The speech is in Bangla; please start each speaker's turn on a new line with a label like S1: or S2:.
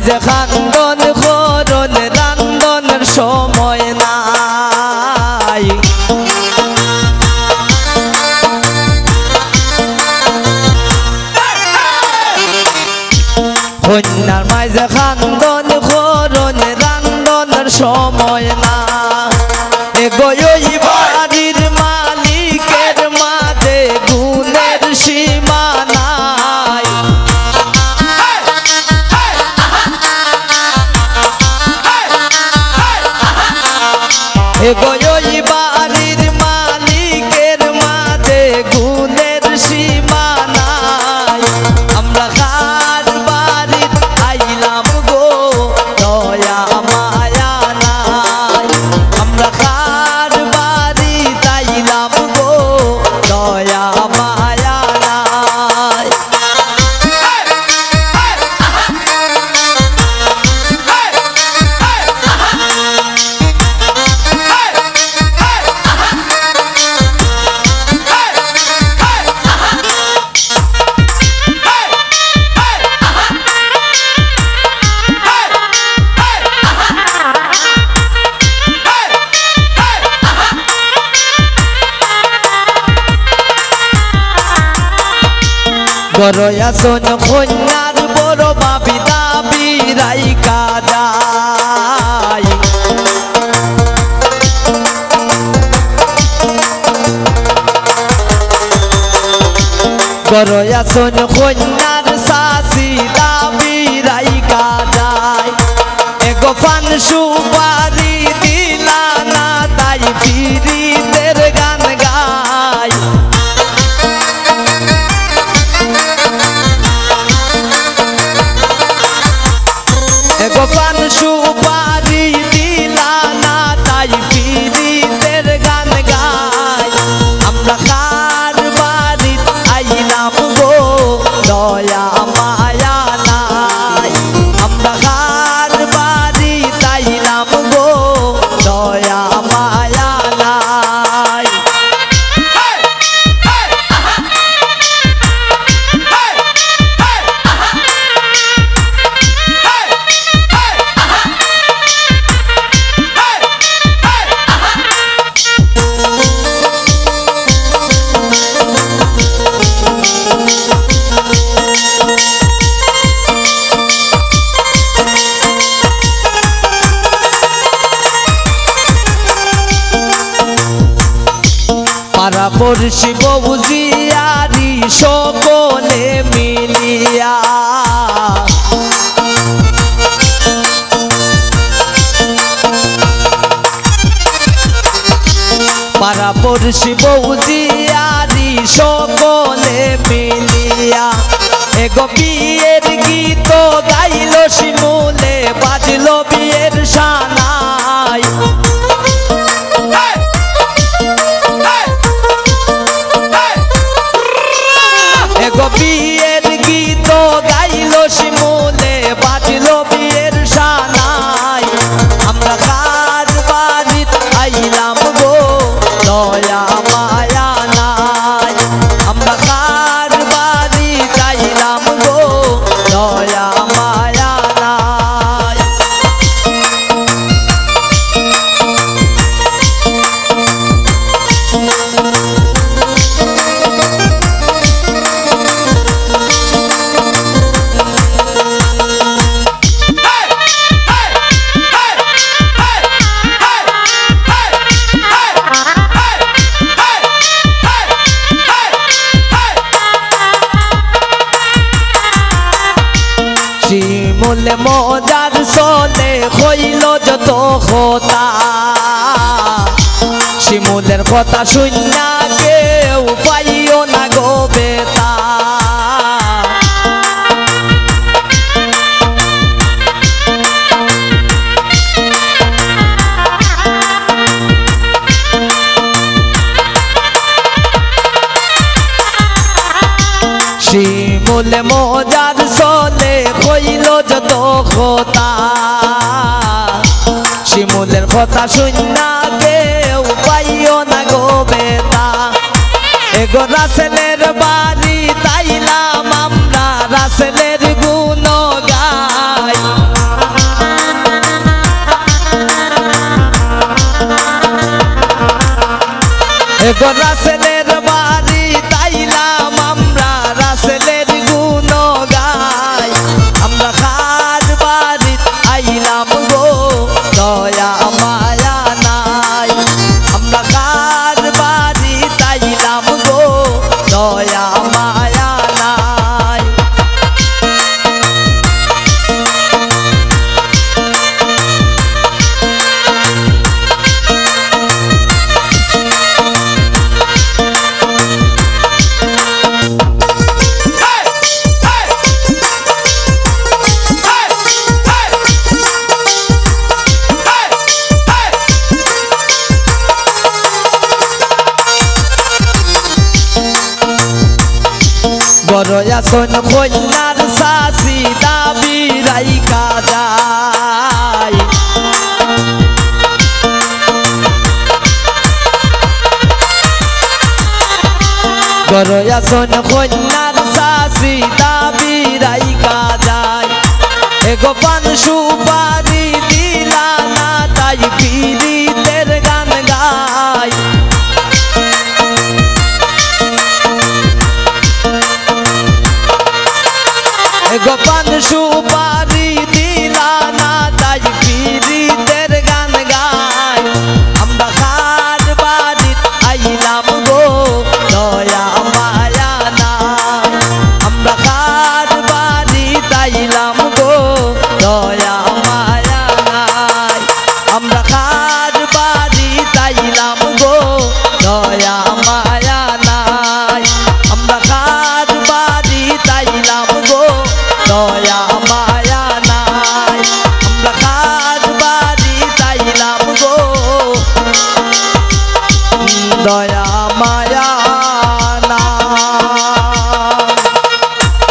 S1: আজ খান্দন খরণ রান্দনের সময় নাই। দয়া করো আসন কন্যার বড় বাবি দাবি রাইকা যায়। করো আসন কন্যার সাসি দাবি রাইকা যায়। এগো ফান সুপারি মুর্শিদ বুঝিয়ারি সকলে মিলিয়া। পারা পড়শি বৌজিয়ারি সকলে মিলিয়া। এগো বিয়ের গীত গাইল শিমু শিমুলের কথা শুননা কেউ পাইও না গো বেতা। শিমুল মজার চলে কইল যত কথা শিমুলের কথা শুননা কেউ এগো রাসেলের বাড়ি তাইলাম আমরা রাসেলের গুণ গাই রয়াসন কন্যার সাসি দাবি রাইকা যায়। গরয়াসন কন্যার সাসি দাবি রাইকা যায়। এগো পান সুপারি দিলা না তাই পিরি চাঁদ সুপারি